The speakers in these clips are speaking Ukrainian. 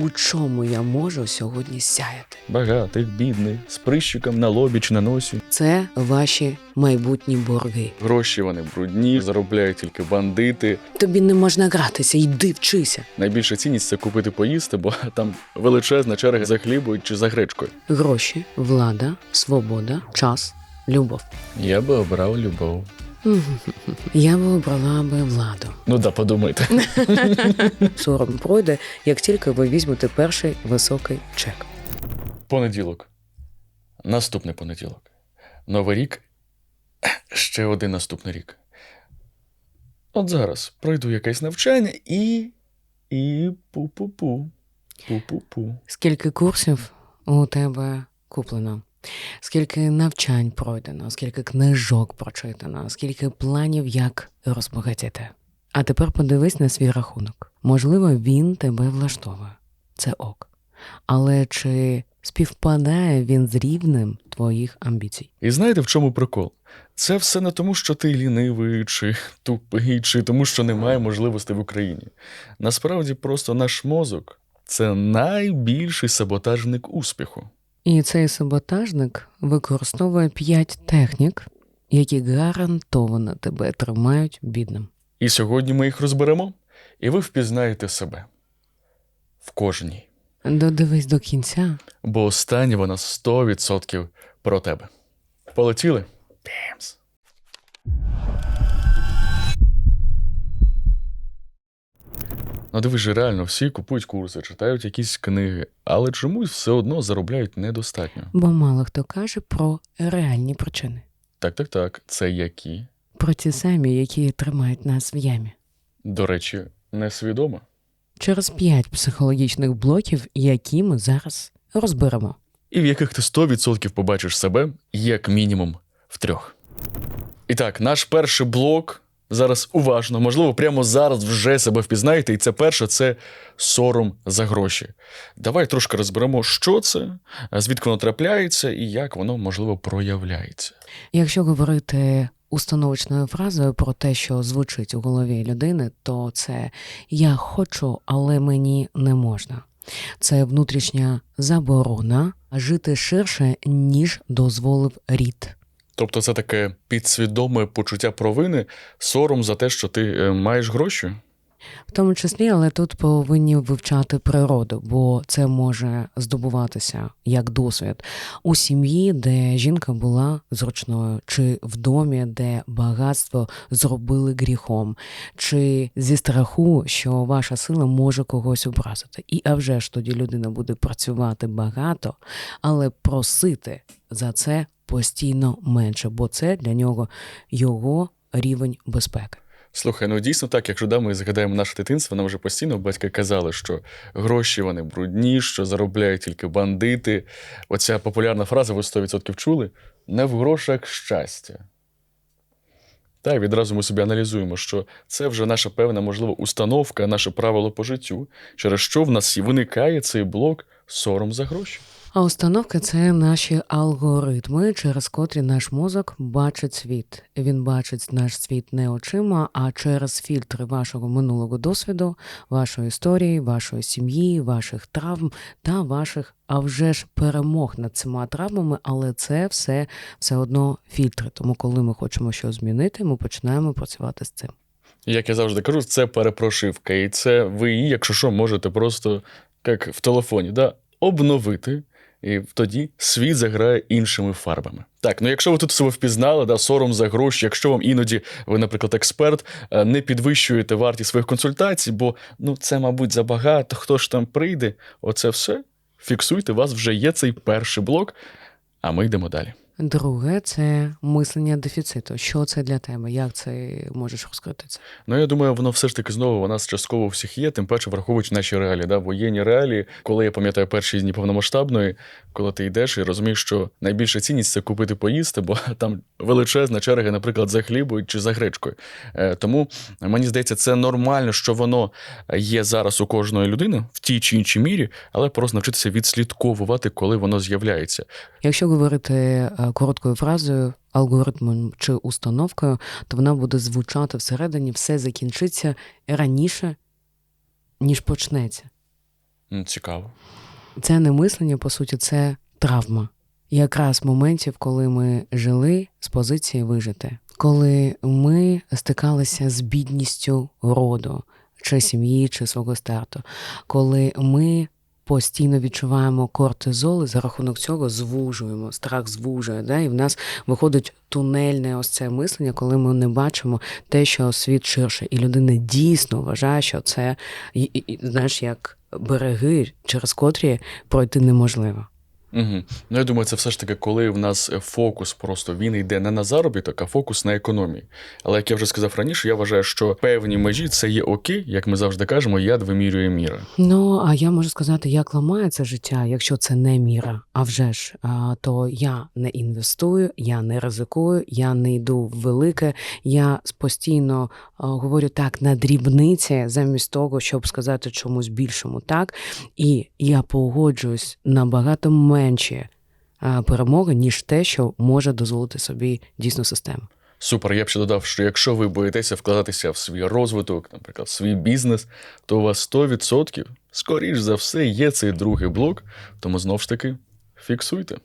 у чому я можу сьогодні сяяти. Багатих, бідних, з прищиком на лобі чи на носі. Це ваші майбутні борги. Гроші вони брудні, заробляють тільки бандити. Тобі не можна гратися, йди вчися. Найбільша цінність це купити поїсти, бо там величезна черга за хлібою чи за гречкою. Гроші, влада, свобода, час, любов. Я би обрав любов. Я би обрала би владу. Ну да, подумайте. Сором пройде, як тільки ви візьмете перший високий чек. Понеділок. Наступний понеділок. Новий рік. Ще один наступний рік. От зараз пройду якесь навчання і. І пу-пу-пу. Пу-пу-пу. Скільки курсів у тебе куплено? Скільки навчань пройдено, скільки книжок прочитано, скільки планів, як розбагатіти. А тепер подивись на свій рахунок. Можливо, він тебе влаштовує. Це ок. Але чи співпадає він з рівнем твоїх амбіцій? І знаєте, в чому прикол? Це все не тому, що ти лінивий, чи тупий, чи тому, що немає можливостей в Україні. Насправді, просто наш мозок це найбільший саботажник успіху. І цей саботажник використовує п'ять технік, які гарантовано тебе тримають бідним. І сьогодні ми їх розберемо, і ви впізнаєте себе в кожній. Додивись до кінця. Бо останнє вона 100% про тебе. Полетіли? Пемс. Ну, дивись же, реально, всі купують курси, читають якісь книги, але чомусь все одно заробляють недостатньо. Бо мало хто каже про реальні причини, Так, так, так. Це які? про ті самі, які тримають нас в ямі. До речі, несвідомо. Через п'ять психологічних блоків, які ми зараз розберемо. і в яких ти 100% побачиш себе як мінімум в трьох. І так, наш перший блок зараз уважно, можливо, прямо зараз вже себе впізнаєте, і це перше це сором за гроші. Давай трошки розберемо, що це, звідки воно трапляється і як воно можливо проявляється. Якщо говорити установочною фразою про те, що звучить у голові людини, то це я хочу, але мені не можна. Це внутрішня заборона жити ширше, ніж дозволив рід. Тобто, це таке підсвідоме почуття провини, сором за те, що ти е, маєш гроші. В тому числі, але тут повинні вивчати природу, бо це може здобуватися як досвід у сім'ї, де жінка була зручною, чи в домі, де багатство зробили гріхом, чи зі страху, що ваша сила може когось образити. І а вже ж тоді людина буде працювати багато, але просити за це постійно менше, бо це для нього його рівень безпеки. Слухай, ну дійсно так, якщо да, ми згадаємо наше дитинство, нам вже постійно батьки казали, що гроші вони брудні, що заробляють тільки бандити. Оця популярна фраза, ви 100% чули: не в грошах щастя. Та й відразу ми собі аналізуємо, що це вже наша певна, можливо, установка, наше правило по життю, через що в нас і виникає цей блок сором за гроші. А установки це наші алгоритми, через котрі наш мозок бачить світ. Він бачить наш світ не очима, а через фільтри вашого минулого досвіду, вашої історії, вашої сім'ї, ваших травм та ваших, а вже ж перемог над цими травмами, але це все все одно фільтри. Тому, коли ми хочемо щось змінити, ми починаємо працювати з цим. Як я завжди кажу, це перепрошивка. І це ви якщо що, можете просто, як в телефоні, да, обновити. І тоді світ заграє іншими фарбами. Так, ну якщо ви тут себе впізнали, да, сором за гроші, якщо вам іноді ви, наприклад, експерт, е, не підвищуєте вартість своїх консультацій, бо ну це, мабуть, забагато, хто ж там прийде, оце все. Фіксуйте, у вас вже є цей перший блок, а ми йдемо далі. Друге це мислення дефіциту. Що це для тебе? Як це можеш розкрити це? Ну, я думаю, воно все ж таки знову у нас частково у всіх є, тим паче враховуючи наші реалії, да, воєнні реалії. Коли я пам'ятаю перші дні повномасштабної, коли ти йдеш і розумієш, що найбільша цінність це купити поїсти, бо там величезна черга, наприклад, за хлібою чи за гречкою. Е, Тому мені здається, це нормально, що воно є зараз у кожної людини в тій чи іншій мірі, але просто навчитися відслідковувати, коли воно з'являється. Якщо говорити е, короткою фразою, алгоритмом чи установкою, то вона буде звучати всередині, все закінчиться раніше, ніж почнеться. Цікаво. Це не мислення, по суті, це травма. Якраз моментів, коли ми жили з позиції вижити, коли ми стикалися з бідністю роду, чи сім'ї, чи свого старту, коли ми постійно відчуваємо кортизол, і за рахунок цього звужуємо, страх звужує, да? і в нас виходить тунельне ось це мислення, коли ми не бачимо те, що світ ширше, і людина дійсно вважає, що це знаєш, як береги, через котрі пройти неможливо. Угу. Ну, я думаю, це все ж таки, коли в нас е, фокус просто він йде не на заробіток, а фокус на економії. Але як я вже сказав раніше, я вважаю, що певні межі це є окей, як ми завжди кажемо, яд вимірює міра. Ну а я можу сказати, як ламається життя, якщо це не міра. А вже ж, то я не інвестую, я не ризикую, я не йду в велике. Я постійно говорю так на дрібниці, замість того, щоб сказати чомусь більшому так. І я погоджуюсь набагато менші перемоги, ніж те, що може дозволити собі дійсно система. Супер, я б ще додав, що якщо ви боїтеся вкладатися в свій розвиток, наприклад, в свій бізнес, то у вас 100%, скоріш за все, є цей другий блок, тому знов ж таки фіксуйте.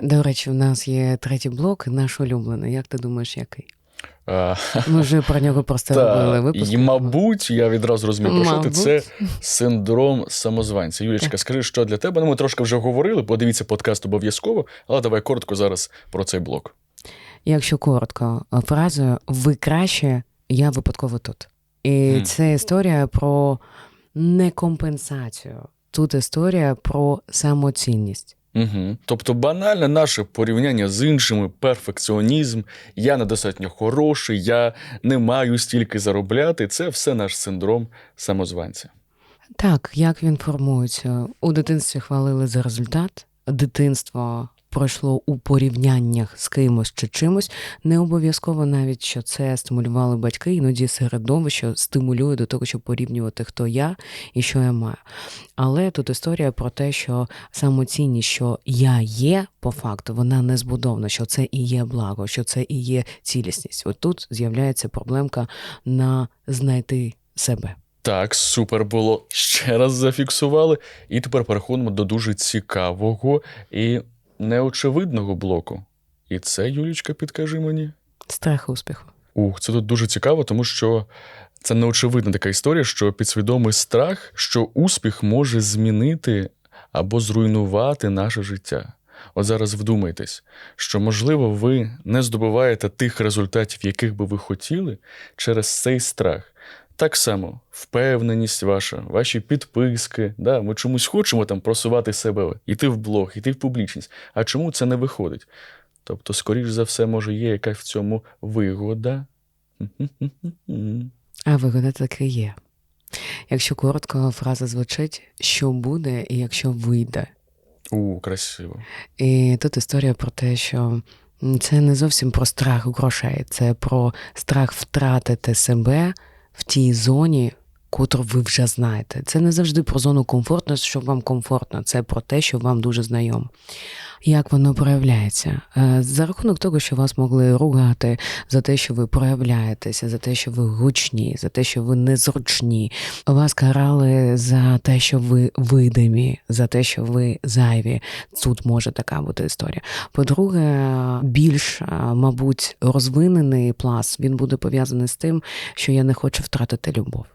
До речі, у нас є третій блок, наш улюблений. Як ти думаєш, який? А, Ми вже про нього просто робили випуск. і, мабуть, я відразу розумію, про що ти це синдром самозванця. Юлічка, скажи, що для тебе? Ну, ми трошки вже говорили, подивіться подкаст обов'язково, але давай коротко зараз про цей блок. Якщо коротко, фразою ви краще, я випадково тут. І Мгм. це історія про некомпенсацію. Тут історія про самоцінність. Угу. Тобто банальне наше порівняння з іншими, перфекціонізм, я недостатньо хороший, я не маю стільки заробляти. Це все наш синдром самозванця. Так, як він формується? У дитинстві хвалили за результат. Дитинство пройшло у порівняннях з кимось чи чимось. Не обов'язково навіть, що це стимулювали батьки, іноді середовище стимулює до того, щоб порівнювати, хто я і що я маю. Але тут історія про те, що самоцінність, що я є по факту, вона не збудована, що це і є благо, що це і є цілісність. От тут з'являється проблемка на знайти себе. Так, супер було. Ще раз зафіксували. І тепер переходимо до дуже цікавого і неочевидного блоку. І це, Юлічка, підкажи мені. Страх успіху. Ух, це тут дуже цікаво, тому що це неочевидна така історія, що підсвідомий страх, що успіх може змінити або зруйнувати наше життя. От зараз вдумайтесь, що, можливо, ви не здобуваєте тих результатів, яких би ви хотіли, через цей страх. Так само впевненість ваша, ваші підписки. Да, Ми чомусь хочемо там просувати себе, йти в блог, йти в публічність. А чому це не виходить? Тобто, скоріш за все, може, є якась в цьому вигода. А вигода таки є. Якщо коротко, фраза звучить, що буде, і якщо вийде. У, красиво. І тут історія про те, що це не зовсім про страх грошей, це про страх втратити себе в тій зоні, котру ви вже знаєте. Це не завжди про зону комфорту, що вам комфортно, це про те, що вам дуже знайомо. Як воно проявляється? Е, За рахунок того, що вас могли ругати за те, що ви проявляєтеся, за те, що ви гучні, за те, що ви незручні. Вас карали за те, що ви видимі, за те, що ви зайві. Тут може така бути історія. По-друге, більш, мабуть, розвинений пласт він буде пов'язаний з тим, що я не хочу втратити любов.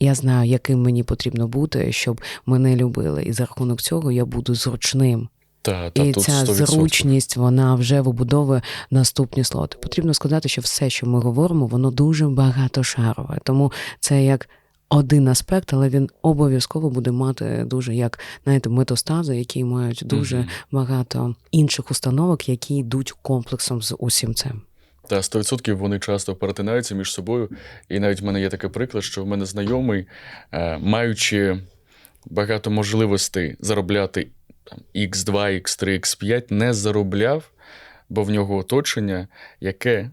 Я знаю, яким мені потрібно бути, щоб мене любили, і за рахунок цього я буду зручним. Та, та І тут ця 100%. зручність вона вже вибудовує наступні слоти. Потрібно сказати, що все, що ми говоримо, воно дуже багатошарове. Тому це як один аспект, але він обов'язково буде мати дуже як знаєте, метастази, які мають дуже Мгм. багато інших установок, які йдуть комплексом з усім цим. Та 100% вони часто перетинаються між собою. І навіть в мене є такий приклад, що в мене знайомий, е, маючи багато можливостей заробляти там, X2, X3, X5, не заробляв, бо в нього оточення, яке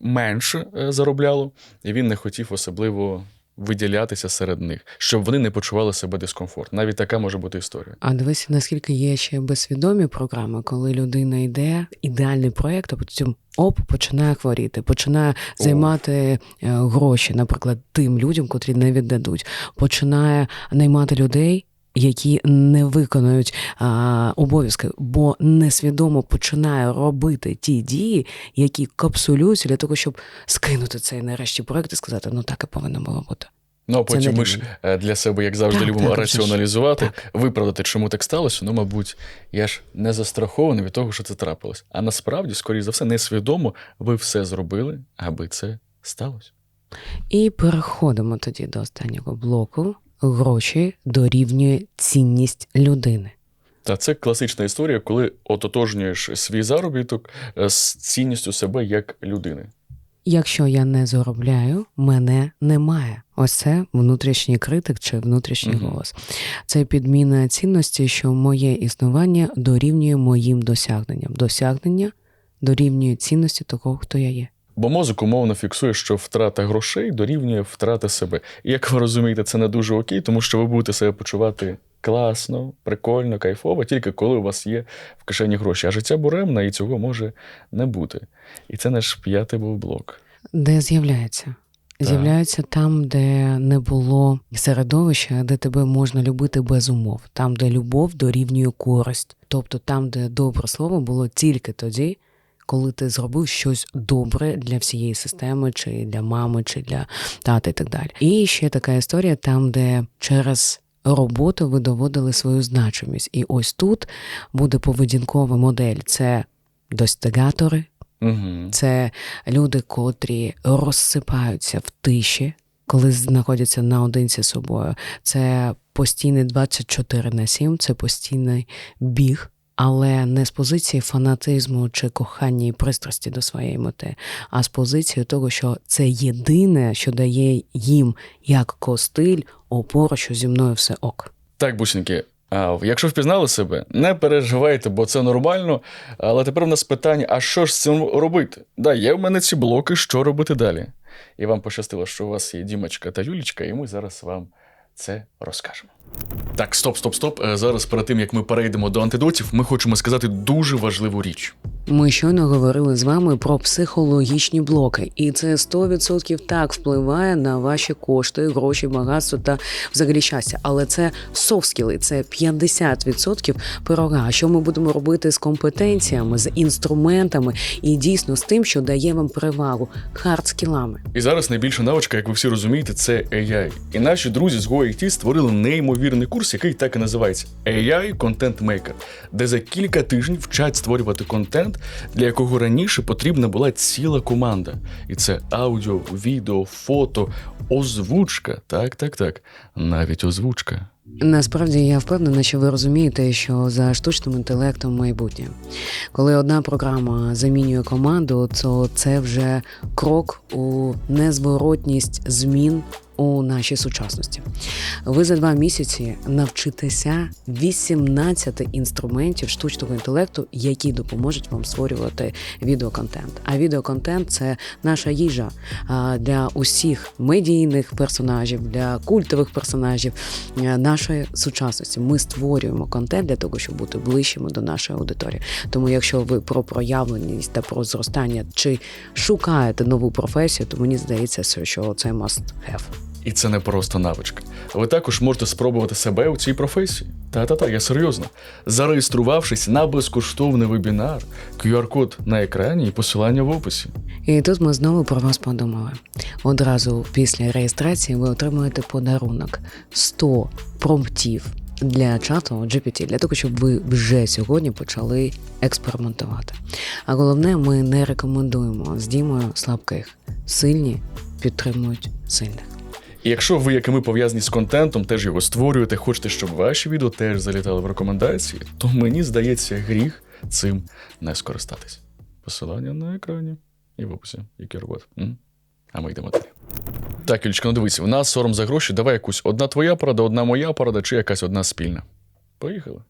менше е, заробляло, і він не хотів особливо виділятися серед них, щоб вони не почували себе дискомфорт. Навіть така може бути історія. А дивись, наскільки є ще безсвідомі програми, коли людина йде ідеальний проєкт, а потім оп, починає хворіти, починає займати е, гроші, наприклад, тим людям, котрі не віддадуть, починає наймати людей. Які не виконують а, обов'язки, бо несвідомо починає робити ті дії, які капсулюються для того, щоб скинути цей нарешті проект і сказати, ну так і повинно було бути. Ну, а потім ми ж е, для себе, як завжди, Так, любимо так, раціоналізувати, виправдати, чому так сталося. Ну, мабуть, я ж не застрахований від того, що це трапилось. А насправді, скоріш за все, несвідомо ви все зробили, аби це сталося. І переходимо тоді до останнього блоку. Гроші дорівнює цінність людини. Та це класична історія, коли ототожнюєш свій заробіток е, з цінністю себе як людини. Якщо я не заробляю, мене немає. Ось це внутрішній критик чи внутрішній Мгм. голос. Це підміна цінності, що моє існування дорівнює моїм досягненням. Досягнення дорівнює цінності того, хто я є. Бо мозок умовно фіксує, що втрата грошей дорівнює втрата себе. І як ви розумієте, це не дуже окей, тому що ви будете себе почувати класно, прикольно, кайфово, тільки коли у вас є в кишені гроші. А життя буремне і цього може не бути. І це наш п'ятий був блок. Де з'являється? Так. З'являється там, де не було середовища, де тебе можна любити без умов, там, де любов дорівнює користь, тобто там, де добре слово було тільки тоді, коли ти зробив щось добре для всієї системи, чи для мами, чи для тата і так далі. І ще така історія, там, де через роботу ви доводили свою значимість. І ось тут буде поведінкова модель: це достигатори, Угу. це люди, котрі розсипаються в тиші, коли знаходяться наодинці з собою. Це постійний 24 на 7, це постійний біг. Але не з позиції фанатизму чи кохання і пристрасті до своєї мети, а з позиції того, що це єдине, що дає їм як костиль, опору, що зі мною все ок. Так, бусінки. Якщо впізнали себе, не переживайте, бо це нормально. Але тепер в нас питання: а що ж з цим робити? Да, є в мене ці блоки, що робити далі? І вам пощастило, що у вас є Дімочка та Юлічка, і ми зараз вам це розкажемо. Так, стоп, стоп, стоп. Е, Зараз перед тим як ми перейдемо до антидотів, ми хочемо сказати дуже важливу річ. Ми щойно говорили з вами про психологічні блоки, і це 100% так впливає на ваші кошти, гроші, багатство та взагалі щастя. Але це софскіли, це 50% пирога. Що ми будемо робити з компетенціями, з інструментами і дійсно з тим, що дає вам перевагу хардскілами? І зараз найбільша навичка, як ви всі розумієте, це AI. І наші друзі з GoIT створили неймовірний курс, який так і називається AI Content Maker, де за кілька тижнів вчать створювати контент, для якого раніше потрібна була ціла команда. І це аудіо, відео, фото, озвучка. Так, так, так. Навіть озвучка. Насправді я впевнена, що ви розумієте, що за штучним інтелектом майбутнє. Коли одна програма замінює команду, то це вже крок у незворотність змін у нашій сучасності. Ви за два місяці навчитеся 18 інструментів штучного інтелекту, які допоможуть вам створювати відеоконтент. А відеоконтент це наша їжа для усіх медійних персонажів, для культових персонажів е, нашої сучасності. Ми створюємо контент для того, щоб бути ближчими до нашої аудиторії. Тому, якщо ви про проявленість та про зростання чи шукаєте нову професію, то мені здається, що це must have. І це не просто навичка. Ви також можете спробувати себе у цій професії. Та-та-та, я серйозно. Зареєструвавшись на безкоштовний вебінар, QR-код на екрані і посилання в описі. І тут ми знову про вас подумали. Одразу після реєстрації ви отримуєте подарунок 100 промптів для чату GPT, для того, щоб ви вже сьогодні почали експериментувати. А головне, ми не рекомендуємо з Дімою слабких. Сильні підтримують сильних. І якщо ви, як і ми, пов'язані з контентом, теж його створюєте, хочете, щоб ваші відео теж залітали в рекомендації, то мені здається, гріх цим не скористатись. Посилання на екрані і в описі, який робот. А ми йдемо далі. Так, Юлічка, ну дивись, у нас сором за гроші. Давай якусь одна твоя порада, одна моя порада, чи якась одна спільна. Поїхали.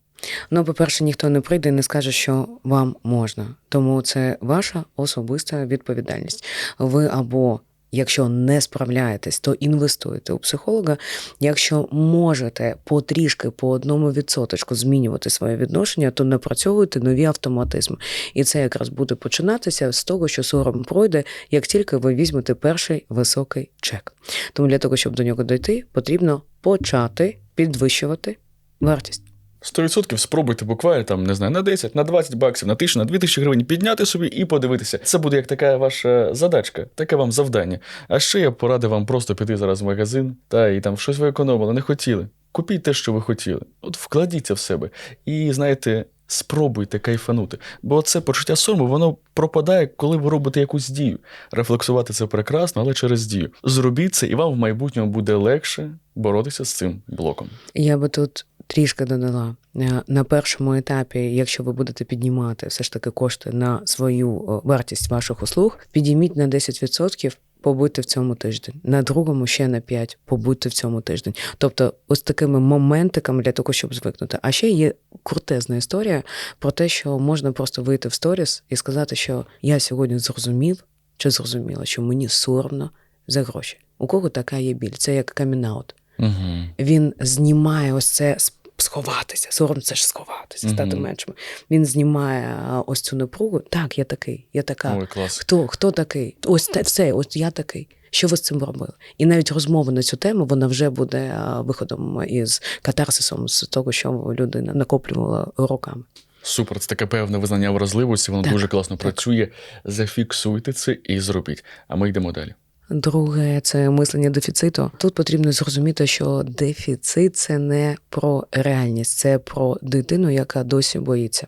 Ну, по-перше, ніхто не прийде і не скаже, що вам можна. Тому це ваша особиста відповідальність. Ви або. Якщо не справляєтесь, то інвестуєте у психолога. Якщо можете потрішки по одному відсоточку змінювати своє відношення, то напрацьовуйте нові автоматизми. І це якраз буде починатися з того, що сором пройде, як тільки ви візьмете перший високий чек. Тому для того, щоб до нього дойти, потрібно почати підвищувати вартість. 100% спробуйте буквально там, не знаю, на 10, на 20 баксів, на 1000, на 2000 гривень підняти собі і подивитися. Це буде як така ваша задачка, таке вам завдання. А ще я порадив вам просто піти зараз в магазин та і там щось ви економили, не хотіли. Купіть те, що ви хотіли. От вкладіться в себе. І знаєте, спробуйте кайфанути. Бо це почуття сорому, воно пропадає, коли ви робите якусь дію. Рефлексувати це прекрасно, але через дію. Зробіть це, і вам в майбутньому буде легше боротися з цим блоком. Я би тут трішки додала Е, на першому етапі, якщо ви будете піднімати все ж таки кошти на свою вартість ваших услуг, підійміть на 10%, побудьте в цьому тиждень. На другому ще на 5%, побудьте в цьому тиждень. Тобто, ось такими моментиками для того, щоб звикнути. А ще є крутезна історія про те, що можна просто вийти в сторіс і сказати, що я сьогодні зрозумів чи зрозуміла, що мені соромно за гроші. У кого така є біль? Це як камінаут. Угу. Він знімає ось це с- сховатися. Сором це ж сховатися, стати Мгм. меншим. Він знімає ось цю напругу. Так, я такий, я така. Ой, клас. Хто, хто такий? Ось те все, ось я такий. Що ви з цим робили? І навіть розмова на цю тему вона вже буде виходом із катарсисом з того, що людина накоплювала роками. Супер, це таке певне визнання вразливості, воно Так, дуже класно так. працює. Зафіксуйте це і зробіть. А ми йдемо далі. Друге, це мислення дефіциту. Тут потрібно зрозуміти, що дефіцит це не про реальність, це про дитину, яка досі боїться.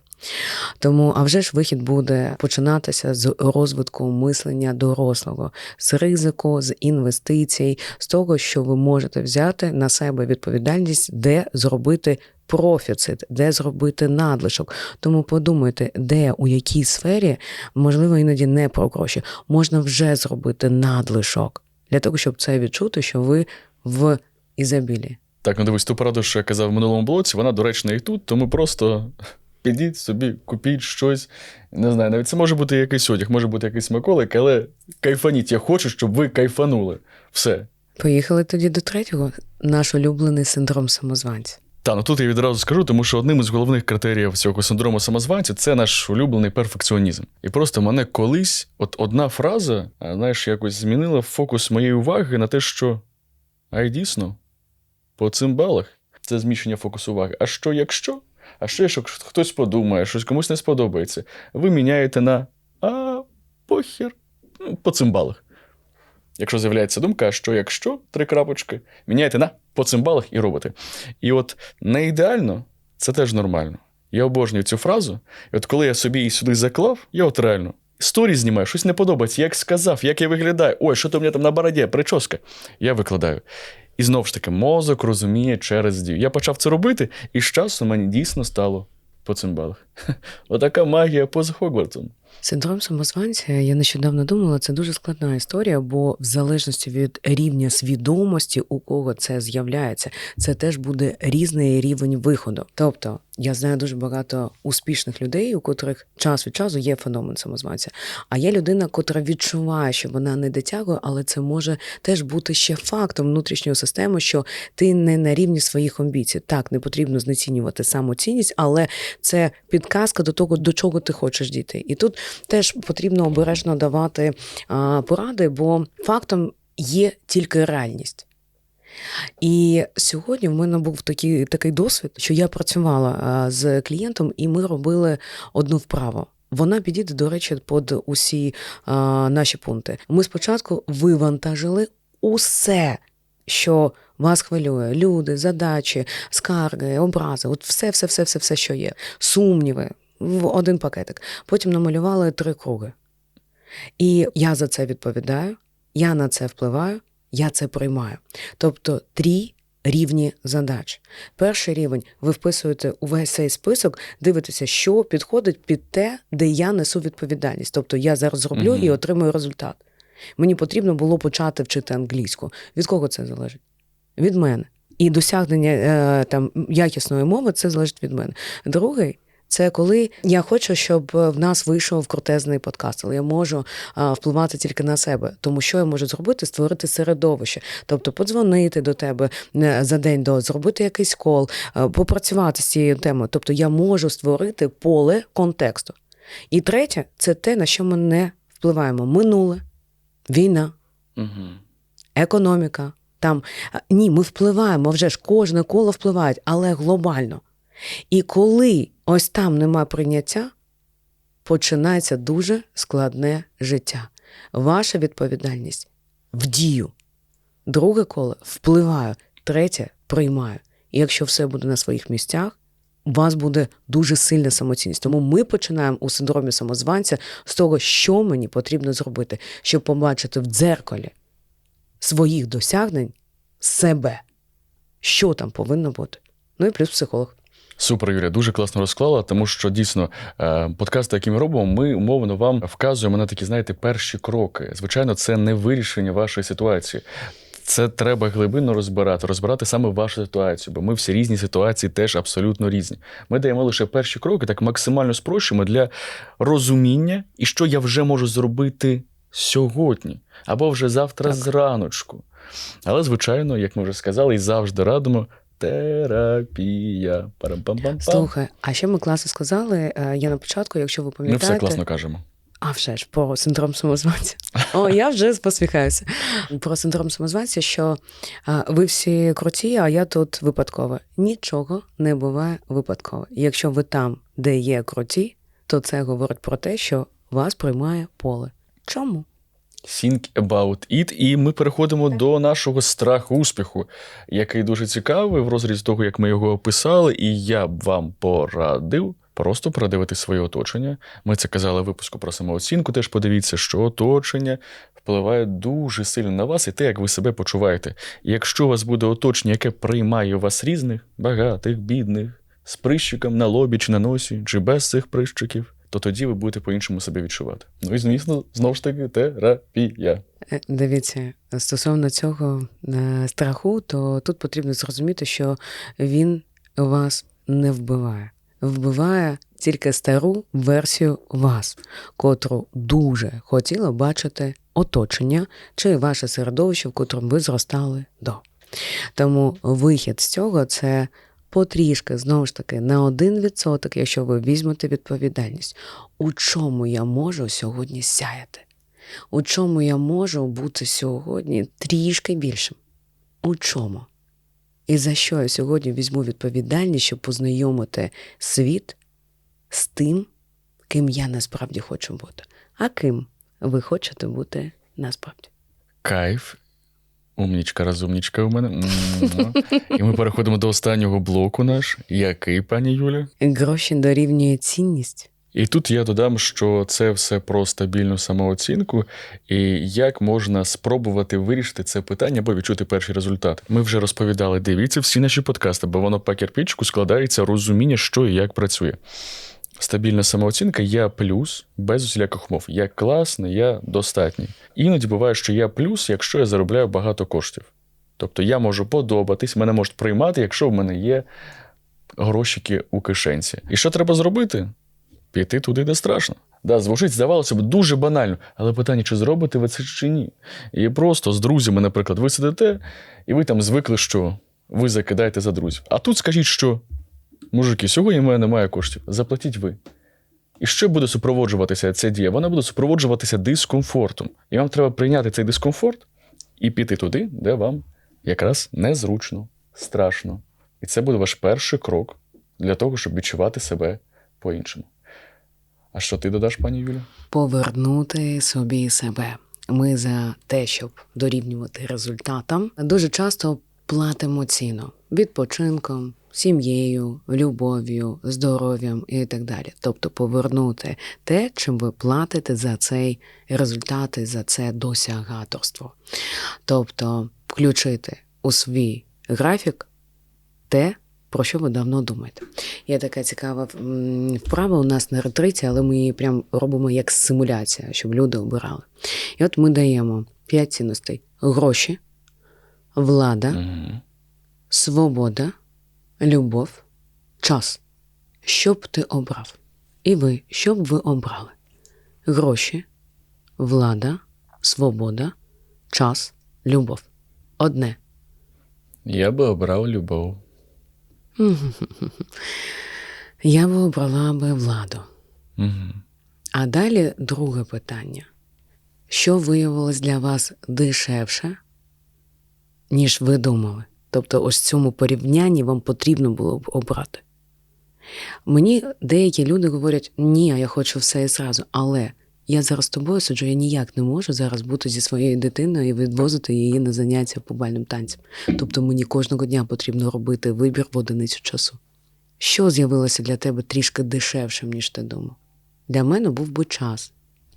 Тому, а вже ж вихід буде починатися з розвитку мислення дорослого, з ризику, з інвестицій, з того, що ви можете взяти на себе відповідальність, де зробити профіцит, де зробити надлишок. Тому подумайте, де у якій сфері, можливо, іноді не про гроші, можна вже зробити надлишок для того, щоб це відчути, що ви в ізобілі. Так, ну дивись, ту пораду, що я казав в минулому блоці, вона доречна і тут, тому просто підіть собі, купіть щось. Не знаю, навіть це може бути якийсь одяг, може бути якийсь смаколик, але кайфаніть. Я хочу, щоб ви кайфанули. Все. Поїхали тоді до третього. Наш улюблений синдром самозванця. Та, ну тут я відразу скажу, тому що одним із головних критеріїв цього синдрому самозванця це наш улюблений перфекціонізм. І просто мене колись, от одна фраза, знаєш, якось змінила фокус моєї уваги на те, що а й дійсно, по цим балах це зміщення фокусу уваги. А що якщо? А що якщо хтось подумає, щось комусь не сподобається? Ви міняєте на а похер ну, по цим балах. Якщо з'являється думка, що якщо три крапочки, міняєте на по цим балах і робите. І от не ідеально, це теж нормально. Я обожнюю цю фразу. І от коли я собі її сюди заклав, я от реально сторі знімаю, щось не подобається, як сказав, як я виглядаю. Ой, що то у мене там на бороді, прическа. Я викладаю. І знову ж таки, мозок розуміє через дію. Я почав це робити, і з часом мені дійсно стало по цим балах. Отака магія поза Хогвартсом. Синдром самозванця, я нещодавно думала, це дуже складна історія, бо в залежності від рівня свідомості, у кого це з'являється, це теж буде різний рівень виходу. Тобто, я знаю дуже багато успішних людей, у котрих час від часу є феномен самозванця. А є людина, котра відчуває, що вона не дотягує, але це може теж бути ще фактом внутрішньої системи, що ти не на рівні своїх амбіцій. Так, не потрібно знецінювати самоцінність, але це підказка до того, до чого ти хочеш дійти. І тут теж потрібно обережно давати поради, бо фактом є тільки реальність. І сьогодні в мене був такий, такий досвід, що я працювала з клієнтом, і ми робили одну вправу. Вона підійде, до речі, під усі а, наші пункти. Ми спочатку вивантажили усе, що вас хвилює: люди, задачі, скарги, образи, от все, все, все, все, все, що є, сумніви в один пакетик. Потім намалювали три круги. І я за це відповідаю, я на це впливаю, я це приймаю. Тобто три рівні задач. Перший рівень ви вписуєте увесь цей список, дивитеся, що підходить під те, де я несу відповідальність. Тобто я зараз зроблю Мгм. і отримую результат. Мені потрібно було почати вчити англійську. Від кого це залежить? Від мене. І досягнення е, там якісної мови це залежить від мене. Другий це коли я хочу, щоб в нас вийшов крутезний подкаст, але я можу а, впливати тільки на себе. Тому що я можу зробити? Створити середовище, тобто подзвонити до тебе е, за день до, зробити якийсь кол, е, попрацювати з цією темою. Тобто я можу створити поле контексту. І третє це те, на що ми не впливаємо: минуле, війна, Угу. економіка, Там ні, ми впливаємо, вже ж кожне коло впливає, але глобально. І коли ось там нема прийняття, починається дуже складне життя. Ваша відповідальність в дію. Друге коло впливаю, третє приймаю. І якщо все буде на своїх місцях, у вас буде дуже сильна самоцінність. Тому ми починаємо у синдромі самозванця з того, що мені потрібно зробити, щоб побачити в дзеркалі своїх досягнень себе, що там повинно бути. Ну і плюс психолог. Супер, Юлія, дуже класно розклала, тому що дійсно е, подкасти, які ми робимо, ми умовно вам вказуємо на такі, знаєте, перші кроки. Звичайно, це не вирішення вашої ситуації. Це треба глибинно розбирати, розбирати саме вашу ситуацію, бо ми всі різні ситуації теж абсолютно різні. Ми даємо лише перші кроки, так максимально спрощуємо для розуміння, і що я вже можу зробити сьогодні або вже завтра Так. зраночку. Але, звичайно, як ми вже сказали, і завжди радимо. Терапія. Парам-пам-пам-пам. Слухай, а ще ми класно сказали, е, я на початку, якщо ви Ми все класно кажемо. А вже ж про синдром самозванця. О, я вже посміхаюся. Про синдром самозванця, що а, ви всі круті, а я тут випадково. Нічого не буває випадково. Якщо ви там, де є круті, то це говорить про те, що вас приймає поле. Чому? Think about it. І ми переходимо до нашого страху успіху, який дуже цікавий в розрізі того, як ми його описали. І я б вам порадив просто продивити своє оточення. Ми це казали в випуску про самооцінку. Теж подивіться, що оточення впливає дуже сильно на вас і те, як ви себе почуваєте. І якщо у вас буде оточення, яке приймає вас різних, багатих, бідних, з прищиком на лобі чи на носі, чи без цих прищиків, то тоді ви будете по-іншому себе відчувати. Ну і звісно, знову ж таки, терапія. Е, Дивіться, стосовно цього е, страху, то тут потрібно зрозуміти, що він вас не вбиває. Вбиває тільки стару версію вас, котру дуже хотіла бачити оточення чи ваше середовище, в котрому ви зростали до. Тому вихід з цього це потрішки, знову ж таки, на один відсоток, якщо ви візьмете відповідальність, у чому я можу сьогодні сяяти у чому я можу бути сьогодні трішки більшим? У чому? І за що я сьогодні візьму відповідальність, щоб познайомити світ з тим, ким я насправді хочу бути. А ким ви хочете бути насправді? Кайф. Умнічка, розумнічка у мене. І ми переходимо до останнього блоку наш. Який, пані Юля? Гроші дорівнює цінність. І тут я додам, що це все про стабільну самооцінку, і як можна спробувати вирішити це питання або відчути перший результат. Ми вже розповідали, дивіться всі наші подкасти, бо воно по кирпичку складається розуміння, що і як працює. Стабільна самооцінка я плюс без усіляких умов. Я класний, я достатній. Іноді буває, що я плюс, якщо я заробляю багато коштів. Тобто я можу подобатись, мене можуть приймати, якщо в мене є грошики у кишенці. І що треба зробити? Піти туди, де страшно. Да, звучить, здавалося б, дуже банально, але питання, чи зробите ви це чи ні? І просто з друзями, наприклад, ви сидите, і ви там звикли, що ви закидаєте за друзів. А тут скажіть, що мужики, сьогодні в мене немає коштів, заплатіть ви. І що буде супроводжуватися ця дія? Вона буде супроводжуватися дискомфортом. І вам треба прийняти цей дискомфорт і піти туди, де вам якраз незручно, страшно. І це буде ваш перший крок для того, щоб відчувати себе по-іншому. А що ти додаш, пані Юля? повернути собі себе. Ми за те, щоб дорівнювати результатам, дуже часто платимо ціну відпочинком, сім'єю, любов'ю, здоров'ям і так далі. Тобто повернути те, чим ви платите за цей результат і за це досягаторство. Тобто включити у свій графік те, про що ви давно думаєте. Є така цікава вправа у нас на ретриті, але ми її прям робимо як симуляція, щоб люди обирали. І от ми даємо п'ять цінностей: гроші, влада, свобода, любов, час. Що б ти обрав? І ви, що б ви обрали? Гроші, влада, свобода, час, любов. Одне. Я би обрав любов. Я би обрала би владу. Угу. А далі друге питання: що виявилось для вас дешевше, ніж ви думали. Тобто, ось в цьому порівнянні вам потрібно було б обрати. Мені деякі люди говорять: ні, я хочу все і зразу, але я зараз з тобою сиджу, я ніяк не можу зараз бути зі своєю дитиною і відвозити її на заняття по бальним танцям. Тобто мені кожного дня потрібно робити вибір в одиницю часу. Що з'явилося для тебе трішки дешевшим, ніж ти думав? Для мене був би час.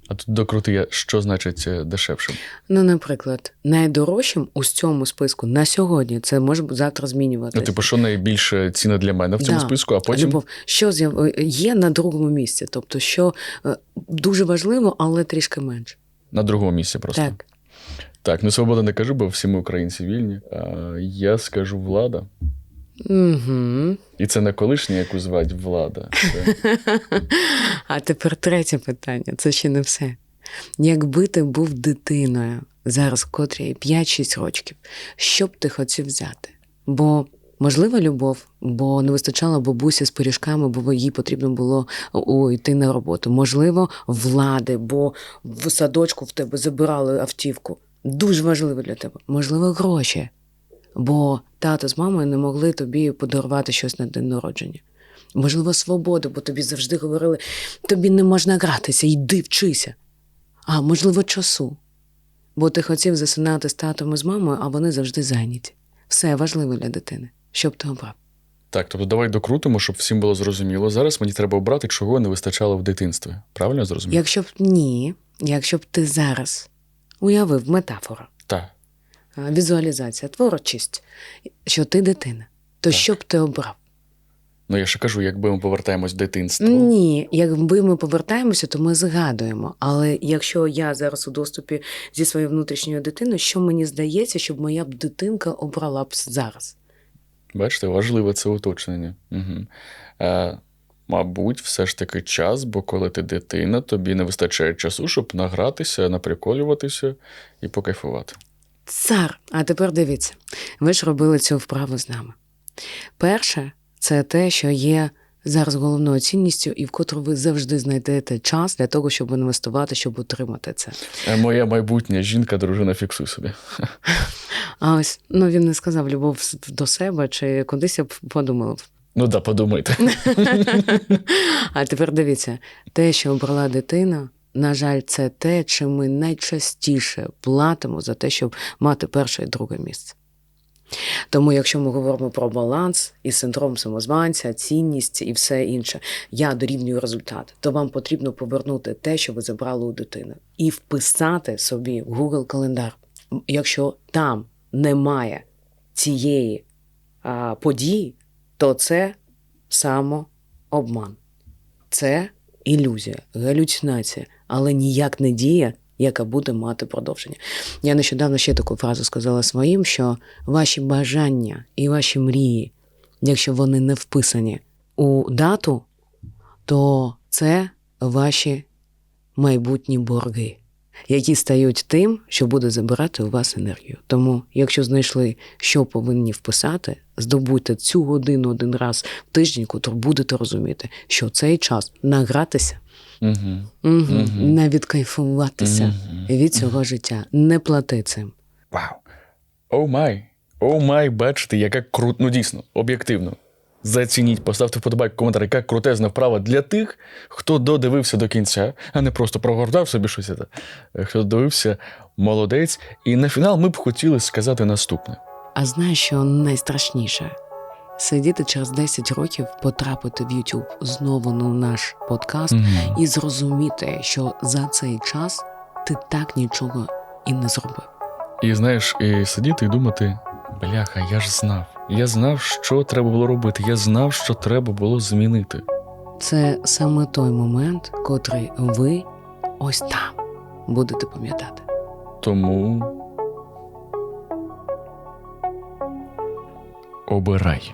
А тут докрути що значить е, дешевшим? Ну, наприклад, найдорожчим у цьому списку на сьогодні це може завтра змінюватися. Ну, типу, що найбільше ціна для мене в цьому Да. списку, а потім. Любов, що з'яв- є на другому місці, тобто, що е, дуже важливо, але трішки менше. На другому місці просто. Так. Так, ну свобода не кажу, бо всі ми українці вільні. А я скажу влада. Угу. І це не колишня, яку звать влада. А тепер третє питання це ще не все. Якби ти був дитиною зараз, котрій 5-6 років, що б ти хотів взяти? Бо можлива любов, бо не вистачало бабусі з пиріжками, бо їй потрібно було йти на роботу. Можливо, влади, бо в садочку в тебе забирали автівку. Дуже важливо для тебе. Можливо, гроші. Бо тато з мамою не могли тобі подарувати щось на день народження. Можливо, свободу, бо тобі завжди говорили, тобі не можна гратися, йди вчися. А можливо, часу. Бо ти хотів засинати з татом і з мамою, а вони завжди зайняті. Все важливо для дитини. Що б ти обрав? Так, тобто давай докрутимо, щоб всім було зрозуміло. Зараз мені треба обрати, чого не вистачало в дитинстві. Правильно я зрозумів? Якщо б ні, якщо б ти зараз уявив метафора, Так. Візуалізація, творчість, що ти дитина, то Так. що б ти обрав? Ну я ще кажу, якби ми повертаємось в дитинство. Ні, якби ми повертаємося, то ми згадуємо. Але якщо я зараз у доступі зі своєю внутрішньою дитиною, що мені здається, щоб моя б дитинка обрала б зараз? Бачите, важливе це уточнення. Угу. Е, мабуть, все ж таки час, бо коли ти дитина, тобі не вистачає часу, щоб награтися, наприколюватися і покайфувати. Цар. А тепер дивіться, ви ж робили цю вправу з нами. Перше, це те, що є зараз головною цінністю, і в котру ви завжди знайдете час для того, щоб інвестувати, щоб отримати це. Е, моя майбутня жінка, дружина, фіксуй собі. А ось ну він не сказав любов до себе чи кудись я б подумала. Ну да, подумайте. А тепер дивіться, те, що обрала дитина, на жаль, це те, чим ми найчастіше платимо за те, щоб мати перше і друге місце. Тому, якщо ми говоримо про баланс і синдром самозванця, цінність і все інше, я дорівнюю результат, то вам потрібно повернути те, що ви забрали у дитини, і вписати собі в Google календар. Якщо там немає цієї а, події, то це самообман. Це ілюзія, галюцинація, але ніяк не дія, яка буде мати продовження. Я нещодавно ще таку фразу сказала своїм, що ваші бажання і ваші мрії, якщо вони не вписані у дату, то це ваші майбутні борги, які стають тим, що буде забирати у вас енергію. Тому, якщо знайшли, що повинні вписати, здобудьте цю годину один раз в тиждень, котру будете розуміти, що цей час награтися, Угу. угу, Мгм. не відкайфуватися від цього життя, не плати цим. Вау. Оу май. Оу май, бачите, яка круто. Ну дійсно, об'єктивно. Зацініть, поставте вподобайку коментар, яка крутезна вправа для тих, хто додивився до кінця, а не просто прогортав собі щось. це. Хто додивився, молодець. І на фінал ми б хотіли сказати наступне. А знаєш, що найстрашніше? Сидіти через 10 років, потрапити в YouTube знову на наш подкаст і зрозуміти, що за цей час ти так нічого і не зробив. І знаєш, і сидіти і думати: бляха, я ж знав. Я знав, що треба було робити. Я знав, що треба було змінити. Це саме той момент, котрий ви ось там будете пам'ятати. Тому обирай.